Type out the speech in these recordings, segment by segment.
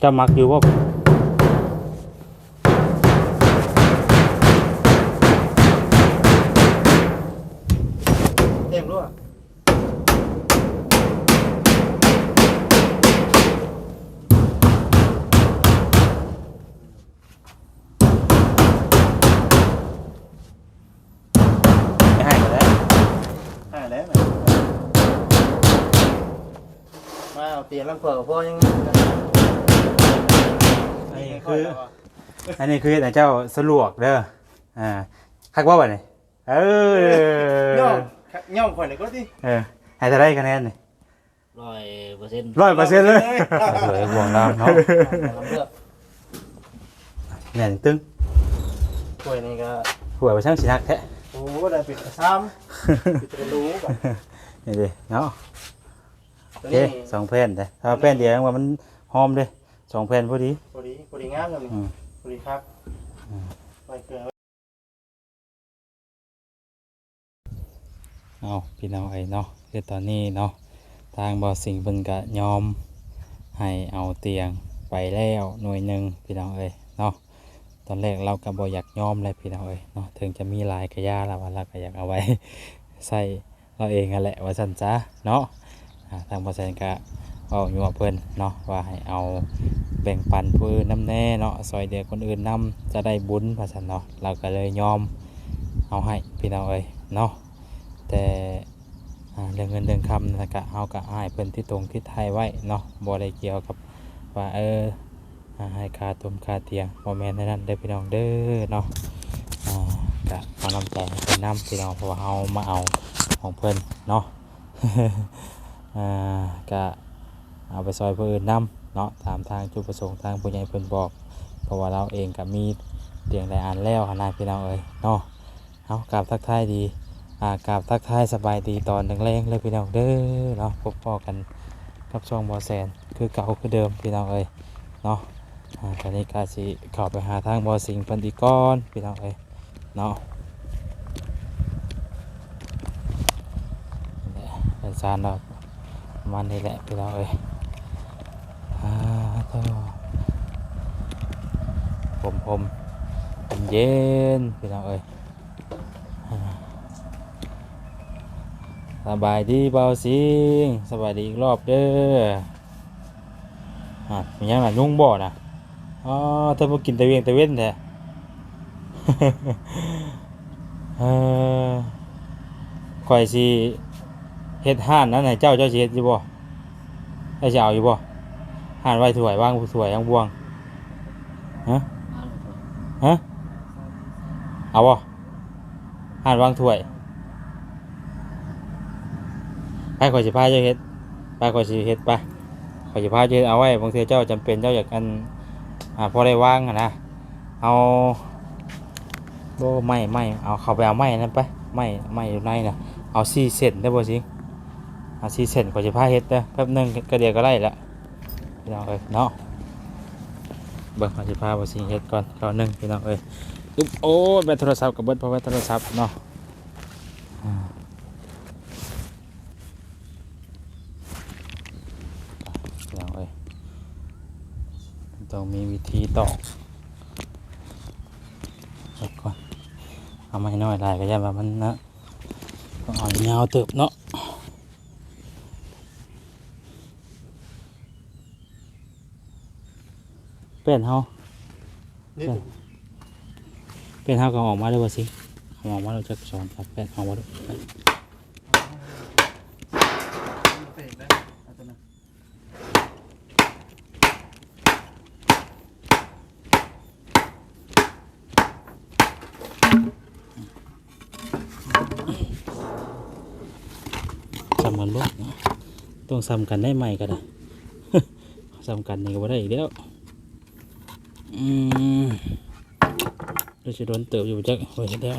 เจ้ามักอยู่บ่เต็มด้วยไม่ให้ก็ได้หาแล้วมาเอาเตียงลำเพิงพ่อยังอั นนี้คือ อันนี้คือแต่เจ้าสลวกเด้ออ่าคักว่าบ่นี่เออย่อมย่อมข่อยหน่อยก็ดิเออให้เท่าไรคะแนนนี่ร้อยเปอร์เซ็นต์ร้อยเปอร์เซ็นต์เลยร้อยเหลือห่วงน้ำเนาะเลือกแน่นตึงข่อยนี่ก็หัวไปช่างสินักแท้โอ้ได้ปิดกระซ้ำปิดกระรู้แบบนี่ดิเนาะโอตัวเคนี้สองแผ่นเด้อถ้าแผ่นเดียวว่ามันหอมเด้อ สองแผ่นพอดี พอดีพอดีงามเลยอืม พอดีครับไปเกลือเอาพี่น้องไอ้เนาะคือตอนนี้เนาะทางบอสิงห์เพิ่นก็ยอมให้เอาเตียงไปแล้วหน่วยหนึ่งพี่น้องเอ้ยเนาะตอนแรกเราก็บ่อยากยอมเลยพี่น้องเอ้ยเนาะถึงจะมีหลายกระยาแล้วว่าเราก็อยากเอาไว้ ใส่เราเองนั่นแหละว่าซั่นจ้าเนาะอ่าทางบอสิงห์ก็เว้าอยู่กับเพิ่นเนาะว่าให้เอา แบ่งปันผู้อื่นน้ำแน่เนาะซอยเดียคนอื่นนํจะได้บุญว่าซั่นเนาะเราก็เลยยอมเอาให้พี่น้องเอ้ยเนาะแต่เรื่องเงินเรื่องคำนะกะเอากะให้เพิ่นที่ตรงที่ไทยไว้เนาะบ่ได้เกี่ยวกับว่าเออให้คาตุมคาเตียงบ่แม่นในนั้นเด้อพี่น้องเด้อเนาะอ่ากะเอาน้ำใจเพิ่นนํพี่น้องเพราะว่าเฮามาเอาของเพิ่นเนาะอ่ากะเอาไปซอยผู้อื่นนํ เนาะตามทางจุดประสงค์ทางผู้ใหญ่เพิ่นบอก เพราะว่าเราเองก็มีเตียงได้อ่านแล้วนนะพี่น้องเอ้ยเนาะเอากราบทักทายดีอ่ากราบทักทายสบายดีตอนแรงๆเลยพี่น้องเด้อเนาะพบพอกันกับช่องบอแซนคือเก่าคือเดิมพี่น้องเอ้ยเนาะตอนนี้กาสิเข้าไปหาทางบอสิงเพันธีก้อนพี่น้องเอ้ยเนาะเป็นซานเราะมันนี่แหละพี่น้องเอ้ย ผมผมผมเย็นพี่น้องเอ้ยสบายดีเบาสิงสบายดีอีกรอบเด้ออะมีหยังล่ะยุ่งบ่อนะอ๋อเธอมากินตะเวียงตะเว้นแท้ข่อยสิเฮ็ดห้านนั้นให้เจ้าเจ้าสิเฮ็ดอยู่บ่ได้สิเอาอยู่บ่ ห้านไว้ถ้วยวางถ้วยยังบวงฮะฮะเอาบ่ห้านวางถ้วยไปข่อยสิพาเจ้าเฮ็ดไปข่อยสิเฮ็ดไปข่อยสิพาเจ้าเฮ็ดเอาไว้บางทีเจ้าจำเป็นเจ้าอยากอันอ่าพอได้วางอะนะเอาโบไม่ไม่เอาเข้าไปเอาไม้นั่นไปไม้ไม้อยู่ในน่ะเอาสี่เซนได้บ่สิเอาสี่เซนข่อยสิพาเฮ็ดเด้อแป๊บหนึงก็เดียวก็ได้ละ พี่น้องเอ้ยเนาะเบิ่งขอสิพาบ่สิเฮ็ดก่อนก่อนหนึงพี่น้องเอ้ยอึ๊บโอ้แบตโทรศัพท์กับเบิดเพราะแบตโทรศัพท์เนาะอ่าอย่างเอ้ยต้องมีวิธีตอกก่อนเอาไม่น้อยหลายก็ย่าแบบมันนะต้องเอายาวเติบเนาะ เป็นเฮานี่เป็นเฮาก็ออกมาด้วยว่าสิเอาออกมาเราจะสอนครับเป็นออกมาด้วยซ้ำกันบ่เนาะต้องซ้ำกันได้ใหม่ก็ได้ซ้ำกันนี่ก็บ่ได้อีกแล้ว อืมเดี๋ยวจะโดนเติบอยู่จักโอ้ยเดี๋ยว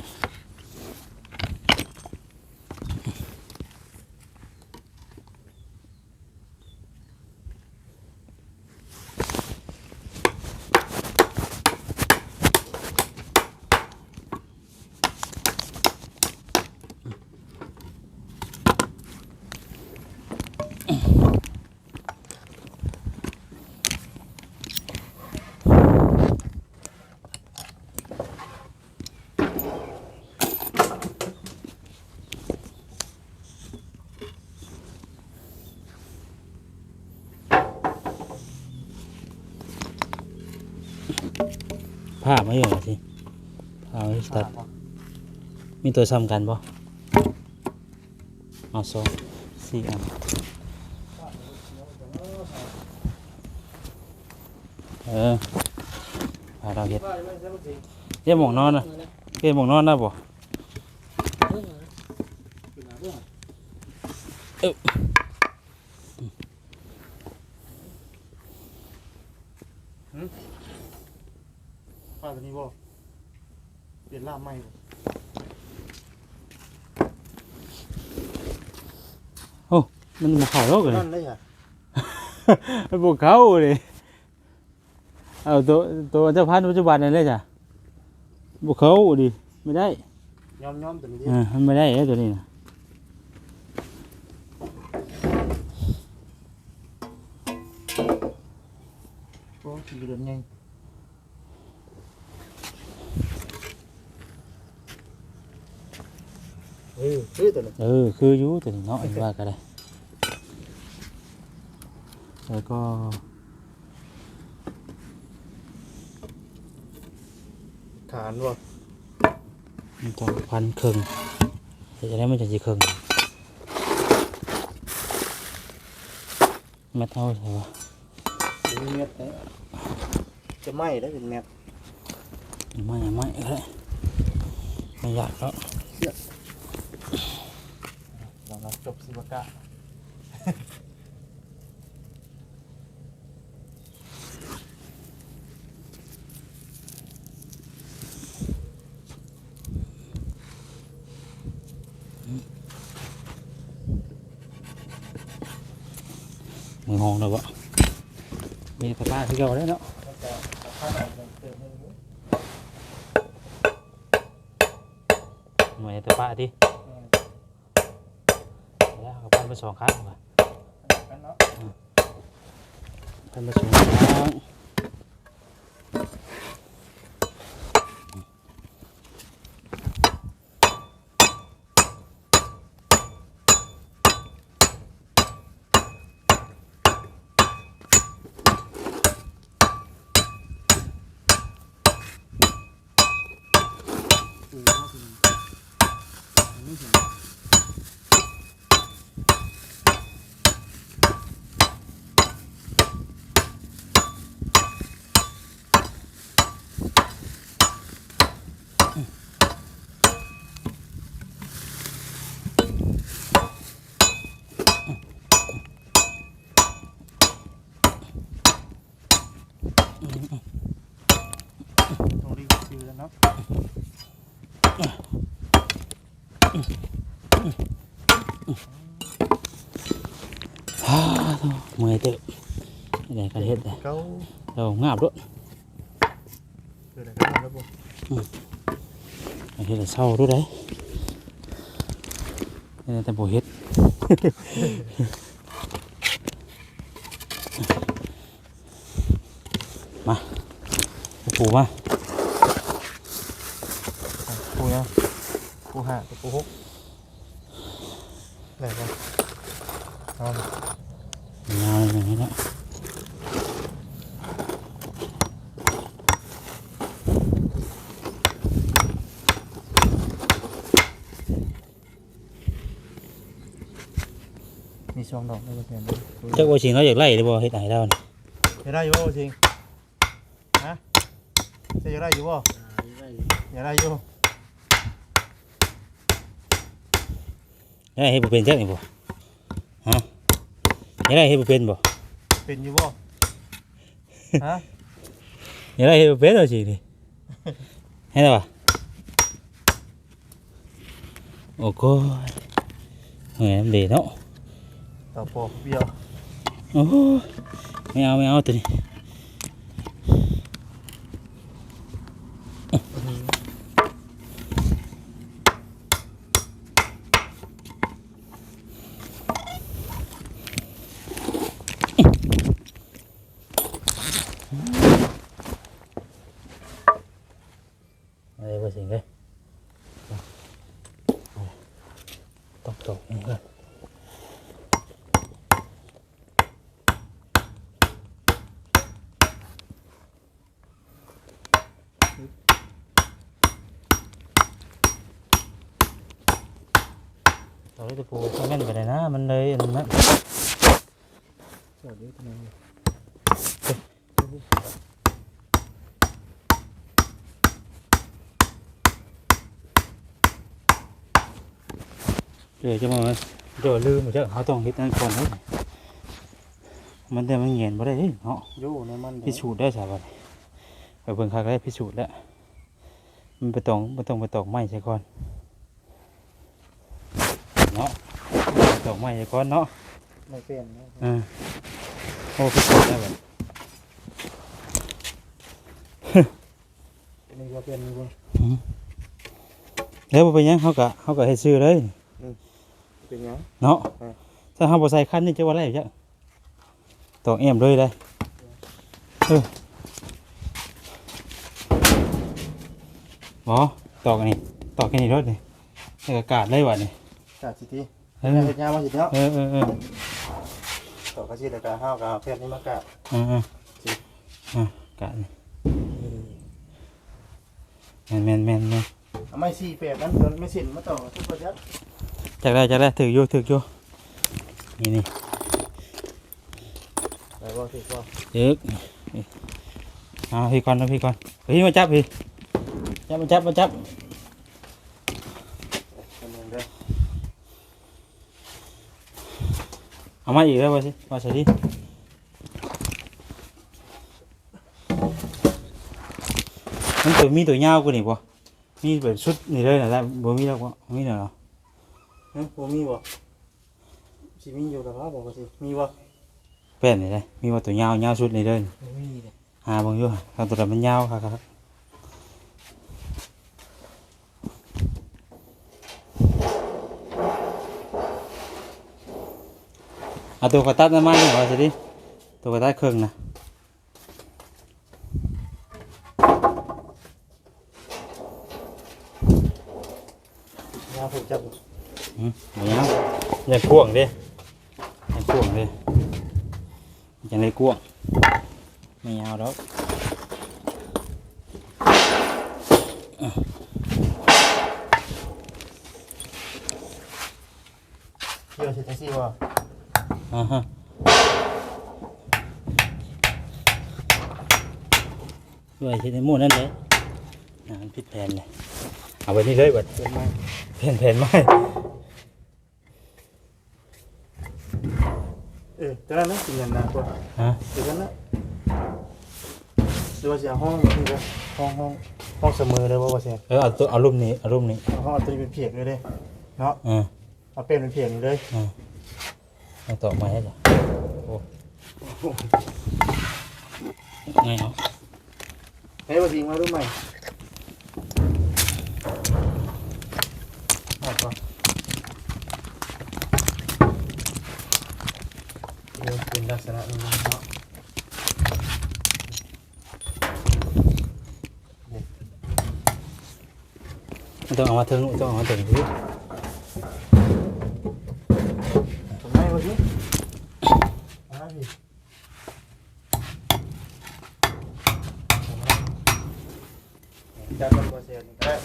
ผ้ามาอยู่หน่อยสิผ้ามาที่ตัด มีตัวซ้ำกันปะเอาสองสี่อันเออพาเราเห็ดเยี่ยมหมองนอนนะเยี่ยมหมองนอนได้ปะเอ้า ป้าตัวนี้บ่เปลี่ยนล่ามใหม่บ่ มันบุกเขาโลกเลยนั่นเลยอะมันบุกเขาเลยเอาตัวตัวเจ้าพันธุ์ปัจจุบันนั่นเลยจ้ะบุกเขาดิไม่ได้ย้อมย้อมๆตัวนี้ดิอ่ามันไม่ได้เอ้ตัวนี้นะโอ้ขี่เดินไงเออคือตัวนี้เออคืออยู่ตัวนี้เนาะอันว่าก็ได้ แล้วก็ขานบ่มันต้องพันครึ่งเดี๋ยวจะได้มันจะจีครึ่งมาเท่าไหร่วะมีเม็ดไหนจะไหม้ได้เป็นเม็ดไม่ไม่ก็ได้ไม่อยากแล้วลองรับจบสิบกะ มึงงงเลยวะมีสภาพที่เก่าได้เนาะแล้วก็เอาผ้าหน่วยสภาพที่เออแล้วก็พันไปสองครั้งว่ะกันเนาะพันไปสองครั้ง อือเอาไปอันนี้เห็น ตรงนี้ก็คือแล้วเนาะ ฮ่าโถ่เมื่อยเตอะอะไร กันเฮ็ดได้เก้าเรางาบด้วยคืออะไรกันแล้วบ่เฮ็ดให้ เศร้าด้วยได้นี่แต่บ่เฮ็ดมาปูมาปูยังปูห้ากับปูหกไหนบ่เอาดิยาวอย่างนี้เนาะมีช่องดอกได้บ่เพียงเจ้าว่าจริงเราอยากไล่ได้บ่เฮ็ดให้เรานี่จะได้อยู่บ่จริงฮะจะได้อยู่บ่อยากได้อยู่ได้เฮ็ดบ่เป็นจักนี่บ่ฮะอยากได้เฮ็ดบ่เป็นบ่เป็นอยู่บ่ฮะอยากได้เฮ็ดบ่เป็นเอาสินี่ให้ได้ป่ะโอ้โหเฮ้ยมันดีเนาะ ต่อปอเบี้ยวโอ้ไม่เอาไม่เอาตัวนี้อะไรบ่สิงเลยต้องตกนี่ก่อน ปึ๊บ เราได้ตะปูข้างนั้นไปเลยนะ มันเลยอันนั้น สวัสดีท่านนาย เดี๋ยวจะมาเดี๋ยวลืมมาเจ้าเขาต้องเฮ็ดนั่นก่อนเด้อมันแต่มันเงียนบ่ได้เด้เนาะโย่ในมันพิสูจน์ได้สาบัดไปเบิ่งคักได้พิสูจน์แล้วมันไปตองมันต้องไปตอกไม้ใช่ก่อนเนาะไปตอกไม้ใช่ก่อนเนาะไม่เป็นนะเออโอ้พิสูจน์ได้บัดนี่ก็เป็นนี่บ่แล้วบ่เป็นหยังเขาก็เขาก็ให้ซื้อเลย เป็นหยัง เนาะอืมถ้าเขาบ่ใส่คันนี่จะว่าไรจ้ะตอกเอี่ยมเลยได้เออหมอตอกอันนี้ตอกแค่นี้รถนี่ให้อากาศเลยว่ะนี่กาดสิทีเออเฮ็ดยามาสิเนาะเออเออเออต่อกระสิแต่กาห้าวกาแพทย์นี่มากาดเออเออเออกาศนี่แมนแมนแมนแมนเอาไม้สี่แปดนั้นเดินไม่สิ้นมาต่อทุกคนยัด จากได้จากได้ถืออยู่ถืออยู่นี่นี่ไปบ่สิบ่ยึกนี่เอาพี่ก่อนนะพี่ก่อนพี่มาจับพี่จับมาจับมาจับเป็นหนึ่งเด้อเอามาอีกแล้วว่าสิว่าสิดิมันตัวมีตัวยาวกว่านี่ป่มีแบบชุด นี่เลยนะแต่บ่มีแล้วป่มีแล้วเหรอเฮ้ยบ่มีบ่สิมีอยู่กับว่าบ่ก็สิมีบ่แป้นนี่เลยมีว่าตัวยาวยาวชุดนี่เลยบ่มีเลยหาเบางอยู่ครับตัวนั้นมันยาวครับครับเอาตัวกระตัดน้ำมันนี่ว่าสิดิตัวกระตัดเครื่องนะ ยาผูกจับ อืมบ่ยาวอ ย่าพ่วงเดิอย่าพ่วงเดิอย่าเลยกวงไม่ยาวดอกเกี่ยวสิจังซี่บ่อ่าฮะด้วยเช่นหมู่นั่นเลยอ่ามันผิดแผนเลยเอาไปนี่เลยบัดเป็นไม้แผนแผนไม่ เออจังนั้นนะสิเงินนะตัวฮะเดี๋ยวกันนะหรือว่าสิเอาห้องนี่บ่ห้องห้องห้องเสมอเลยบ่ว่าแซ่เออเอาตัวเอารูปนี้เอารูปนี้เอาห้องเอาตัวนี้เป็นเพียกเลยเด้เนาะอ่าเอาเป็นเป็นเพียกนี่เลยอ่าเอาต่อมาให้จ้ะโอ้ไงเนาะให้บ่สิมาดูใหม่หมดบ่เดี๋ยวเป็น ลักษณะนี้เนาะมันต้องเอามาถึงต้องเอามาถึงที่ทำไมวะสิอ่าพี่จับมันบ่เสียนี่ก็ได้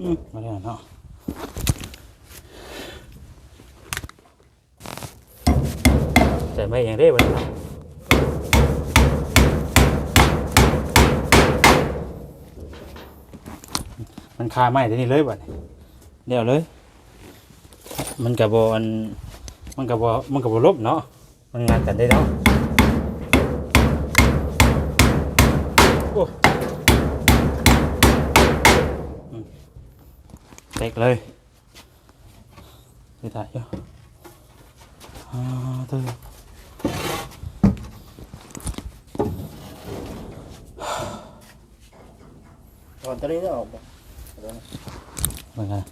อืมมาได้เนาะแต่ ไม่อย่างได้บัดนี้มันคาไม้ตัวนี้เลยบัดเดี๋ยวเลย มันกับบอันมันกับบมันกับบลบเนาะมันงานกันได้เนาะโอ้เต็กเลยไปถ่ายเยอะอ่าเธอ อนตอนนี้ได้ออกบ่เหมือนกัน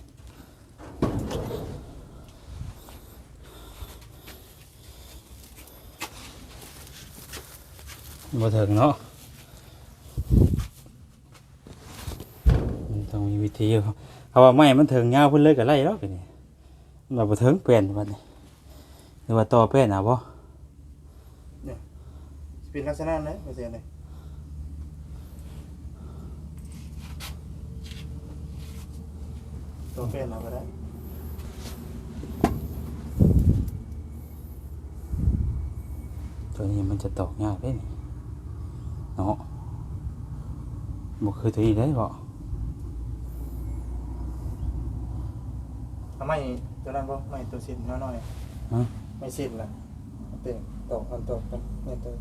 บ่ถึงเนาะมันต้องมีวิธีอยู่เขาว่าไม่มันถึงยาวเพิ่นเลยก็ไล่แล้วกันนี่มันว่าบ่ถึงเปลี่ยนบัดนี้หรือว่าต่อเปลี่ยนอะบ่เป็นลักษณะนั้นบ่เสียเลย ตัวเป็นเราก็ได้ตัวนี้มันจะตอกยากเด้นี่เนาะบ่คือตัวนี้ได้บ่ทำไมตัวนั้นบ่ไม่ตัวสินน้อยฮะๆไม่สินล่ะเต็มตอกกันตอกกันเนี่ยตัว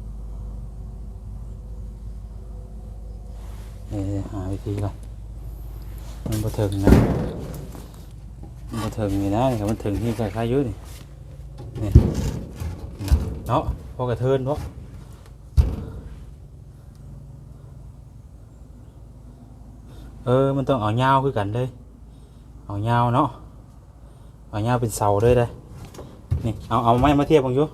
เดี๋ยวหาวิธีก่อนมันบ่ถึงนะ มันบ่ถึงนี่นะนี่ครับมันถึงที่ใส่ค่ายุนี่นี่เนาะพอกระเทินเนาะเออมันต้องเอายาวคือกันเลยเอายาวเนาะเอายาวเป็นเสาเลยได้อนี่เอาเอาไม้มาเทียบบังอยู่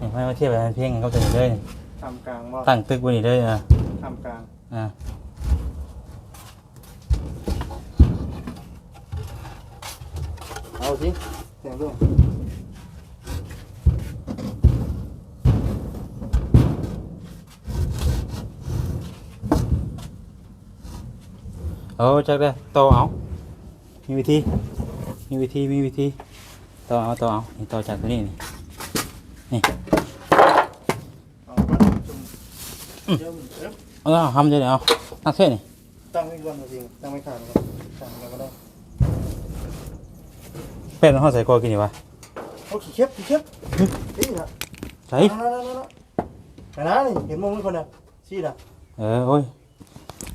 นี่ไม้มาเทียบกันเพียงกันก็จะนี่เลยนี่ทำกลางบ่ตั้งตึกไว้นี่เลยอะทำกลางอ่า เอา สิเสียงด้วยเออจักได้ต่อเอา มีวิธี มีวิธี มีวิธีต่อเอาต่อเอานี่ต่อจากตัวนี้นี่เอาไปจุ่มเดี๋ยวเอ๊ะเอาเอาทำจะเดี๋ยวเอาตั้งเส้นนี่ ตั้งไว้ก่อนจริงตั้งไว้ขาดก่อนตั้งแล้วก็ได้ เป็นห้องใส่คอกินดีวะโอ้ขี้เข็บขี้เข็บนี่ล่ะใส่นั่นนั่นนั่นนั่นนะนี่เห็นมงนี่คนน่ะชี้น่ะเออโอ้ย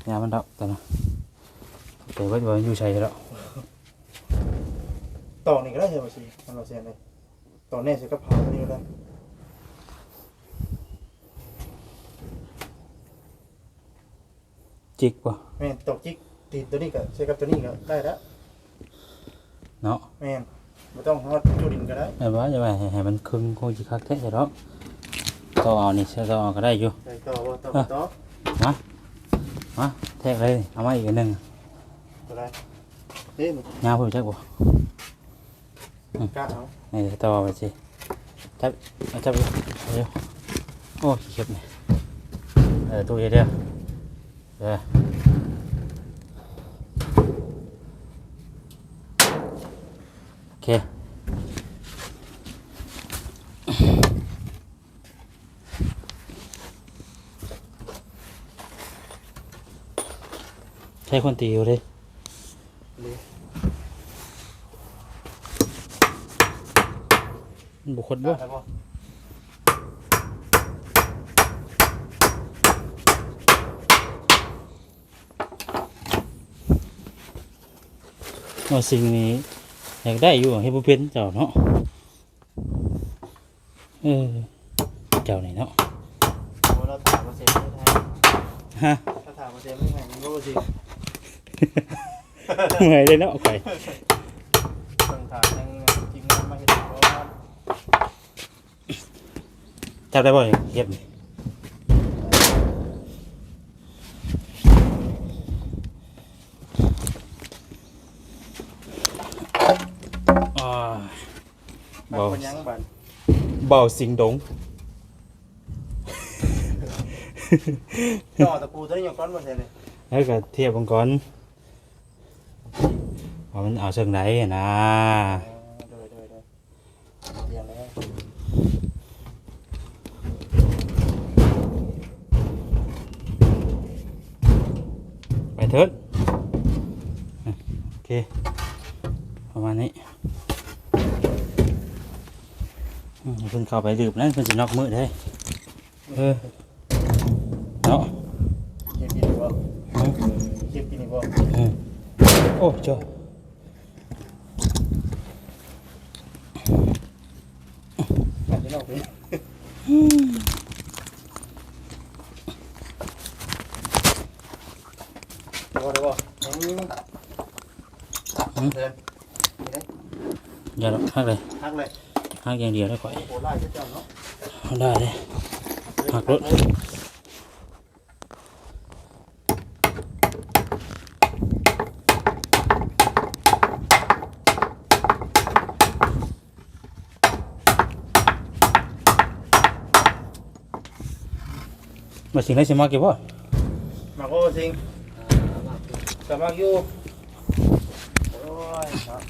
ยามันดับแต่นะแต่ว่าว่าอยู่ใส่แล้วต่อนี่ก็ได้ใช่ป่ะสิมันเราเสียเลยต่อแน่ใส่กระเพราตัวนี้ก็ได้จิกว่ะแม่นตกจิกตีตัวนี้ก็ใช้กับตัวนี้ก็ได้แล้วเนาะแม่น ไม่ต้องฮอดจุดินก็ได้ไอ้บ้าจะไปให้ให้มันคึงคงจิคักแท้ใช่หรอกต่อเอานี่ใช้ต่อเอาก็ได้อยู่ ใส่ต่อบ่ต่อต่อมาแทกเลย เอามาอีกอันหนึ่งก็ได้เด้นี่ยาวเพิ่มจักบ่กล้าเอานี่เดี๋ยวต่อไปสิจับเอาจับดูเอาเร็วโอ้ยเข็บเนี่ยเออตู้เย็นเด้อเออโอ เค ใช้คนตีอยู่เลยเลยบุคคลกล้าบ่ได้บ่ว่าสิ่งนี้ อยากได้อยู่ให้ผู้เป็นเจ้าเนาะเออเจ้านี่เนาะโอ้เราถามมาเสร็จไม่ได้ฮะถ้าถามมาเสร็จไม่ไงมันก็บ่สิเหนื่อยเลยเนาะข่อยต้องถามทางทีมงานมาเฮ็ดเพราะว่าจับได้บ่เก็บนี่อ่า บางคนยังบันเบาสิงดง จ่อตะปูตัวนี้ยังก้อนมาเสร็จเลยแล้วก็เทียบกันก่อนว่ามันเอาเชิงไหนอะนะโดยโดยโดยเรียงแล้วไปเถิดอะโอเค เพิ่นเข้าไปดื่มนั่นเพิ่นจะนอกมือได้เออเนาะเก็บกินอีกบ่อืมเก็บกินอีกบ่อืมโอ้เจ้ากัดที่นอกไปได้บ่ได้บ่อืมเดินนี่เด้อย่าหรอกหักเลยหักเลย หักอย่างเดียวได้ก่อยโอ้โหไล่เจ้าเนาะเอาได้เลยหักรถมาสิ่งไหนสิมาเก็บบ่มาโอ้สิงกลับมาอยู่โอ้ย ยเนาะอั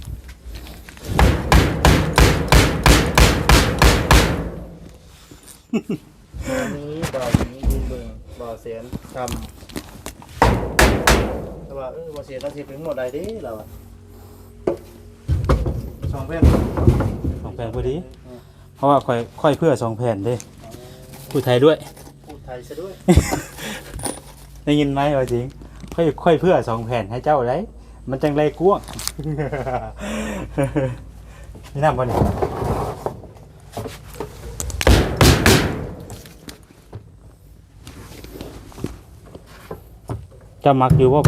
นนี้บ่าวนี้ดูเบิ่งบ่าวเสียนทำแต่ว่าเออบ่าวเสียนเราสิเป็นหมดใดเดิเราอะสองแผ่นสองแผ่นพอดี เพราะว่าค่อยค่อยเพื่อสองแผ่นเด้พูดไทยด้วย พูดไทยซะด้วยได้ยินไหมว่าจริง ค่อยค่อยเพื่อสองแผ่นให้เจ้าได้มันจังไรกว้างนี่น้ำบ่นี่เจะมักอยู่ว่า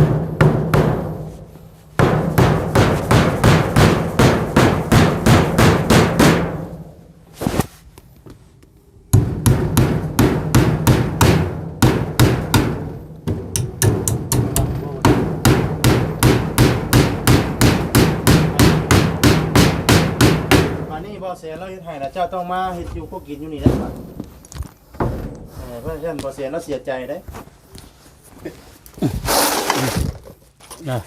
อันนี้บ่เสียเราเฮ็ดให้นะเจ้าต้องมาเฮ็ดอยู่พวกกินอยู่นี่นะบัดเออเพราะฉะนั้นบ่เสียเราเสียใจได้ เด้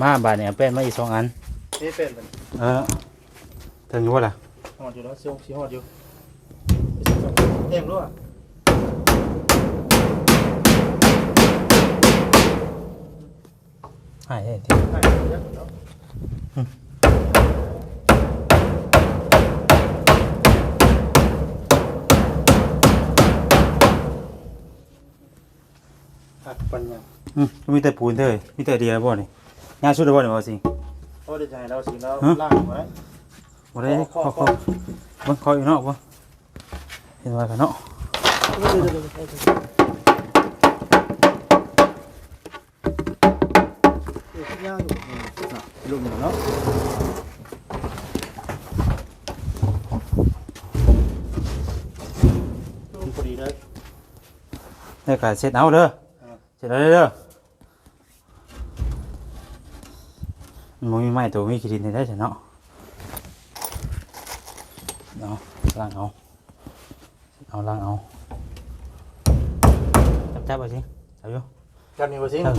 มาบาทเนี่ยเป็นมาอีกสองอัน นี่เป็นมันเออถึงอยู่ว่าล่ะหอดอยู่แล้วซิซิหอดอยู่เต็มด้วยใช่ที่ใช่เยอะเนาะ ปัญญาอืมมีแต่ปูนเถอะมีแต่เดียวบ่นี่งานชุดเดียวบ่นี่บ่สิเพราะเดี๋ยวจะให้เราสิเราฮะล่างไว้บ่ได้ขอขอขขออมันขออยู่เนาะบ่เห็นว่ากันเนาะย่างอยู่น่ะลุมเนาะลุมพอดีเลยแล้วก็เสร็จเอาเด้อครับ เสร็จแล้วเด้อมันบ่มีไม้ตัวมีขี้ดินให้ได้ซะเนาะเนาะล้างเอา เอาล้างเอา จับจับเอาสิจับอยู่กันนี่บ่สิเออ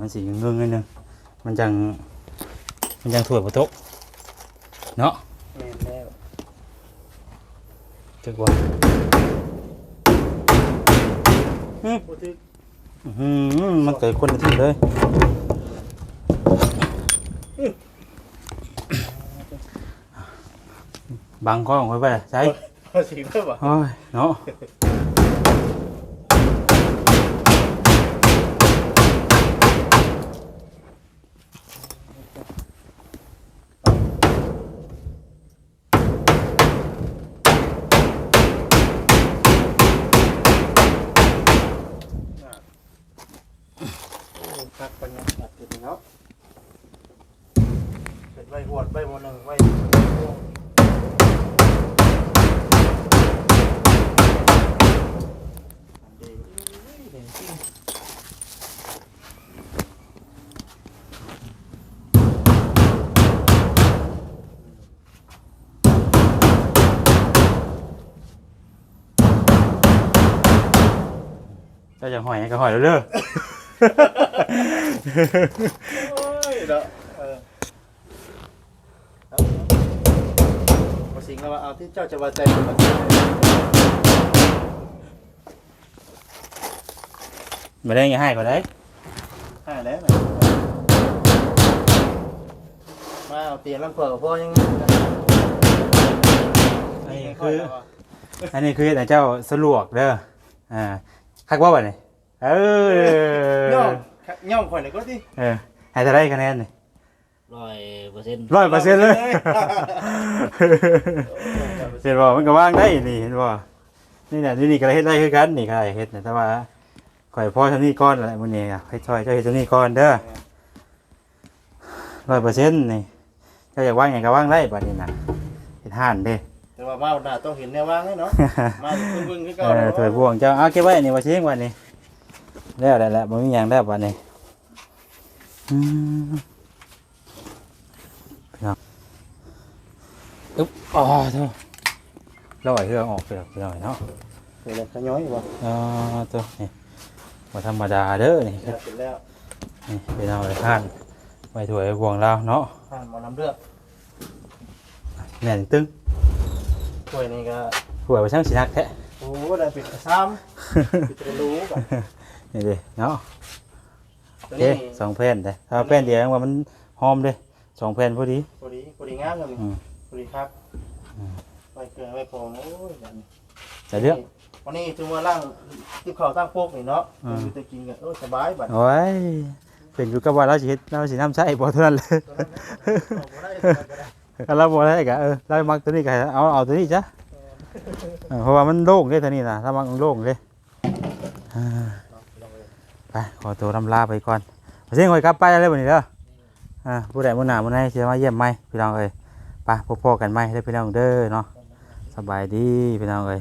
มันสีเงืองๆนิดนึงมันจัง มันจังถั่วประตกเนาะแม่นแล้วจักว่าพูดถึงอื้อหือมันเกิดคนละที่เลยบังข้อของไว้ไปใช่ภาษีเพิ่มอะโอ้ยเนาะ คักปัญญาตัดติดเนาะเป็นใบหวดใบโมหนึ่งใบดีเห็นจริง เจ้าจะหอย ก็หอยแล้วเด้อ โอ้ยเนาะเออมาสิงแล้วว่าเอาที่เจ้าจะว่าใจมันมาได้ยังให้ก็ได้ให้แล้วนะมาเอาเตียงลังเปิดพ่อยังอันนี้คือ อันนี้คือแต่เจ้าสลวกเด้อ อ่าคักว่าบ่เนี่ย เออย่องย่องข่อยเลยก็ที่เออให้เท่าไรคะแนนนี่ร้อยเปอร์เซ็นต์ร้อยเปอร์เซ็นต์เลยเห็นบ่มันก็ว่างได้นี่เห็นบ่นี่แหละนี่นี่ก็เฮ็ดได้คือกันนี่ก็ได้เฮ็ดนะแต่ว่าข่อยพ่อทำนี่ก้อนแหละมื้อนี้อะให้ช่วยเจ้าเฮ็ดทำนี่ก้อนเด้อร้อยเปอร์เซ็นต์นี่เจ้าอยากว่างหยังก็ว่างได้บัดนี้น่ะเฮ็ดห่านเด้แต่ว่ามาหน้าต้องเห็นแนวว่างให้เนาะมาเบิ่งๆคือเอเก่าอถวยบวงเจ้าเอาเก็บไว้นี่ว่าเชียงวันนี้ แล้วได้แล้วบ่มีหยังแล้ววันนี้อืมพี่น้องอึ๊บอ๋อเถอะลอยเครื่องออกไปแล้วพี่น้องเนาะเดี๋ยวขย้อยบ่เออตัวนี่บ่ธรรมดาเด้อนี่เสร็จแล้วนี่พี่น้องเลยท่านไว้ถวยบวงเราเนาะผ่านหมอน้ำเลือดแน่นตึ้งถ้วยนี่ก็ถวยไปช่างสินักแท้โอ้ได้ปิดซ้ำปิดจะรู้กัน นี่ดิเนาะตัโอวเคนี้สองแผ่นเด้ถ้าแผ่นเดียวว่ามันหอมเด้สองแผ่นพอดี พอดีพอดีงามเลยอืม พอดีครับอืมไว้เกลือไว้โคงโอ้ยแบบนี้จะเลือกวันนี้ถึงว่าล่างที่เขาตั้งโป๊กนี่เนาะอืมอยู่แต่กินกันโอ้ยสบายบัดโอ้ยเป็นอยู่กับว่าเราสิเฮ็ดเราสิน้ำใช้บ่เท่านั้นเลย ตัวนั้นเอาบ่ได้ตัวนั้นก็ได้ถ้าเราบ่ได้ก็เออเรามักตัวนี้ก็เอาเอาตัวนี้จ้ะเออเพราะว่ามันโล่งเด้ตัวนี้น่ะถ้ามันโล่งเด้อ่า ไปขอตัวลำลาไปก่อนเสียงไว้กลับไปเลยวันนี้เด้ออ่าผู้ใดมื้อหน้ามื้อไหนสิมาเยี่ยมไหมพี่น้องเอ้ยไปพบๆกันไหมได้พี่น้องเด้อเนาะสบายดีพี่น้องเอ้ย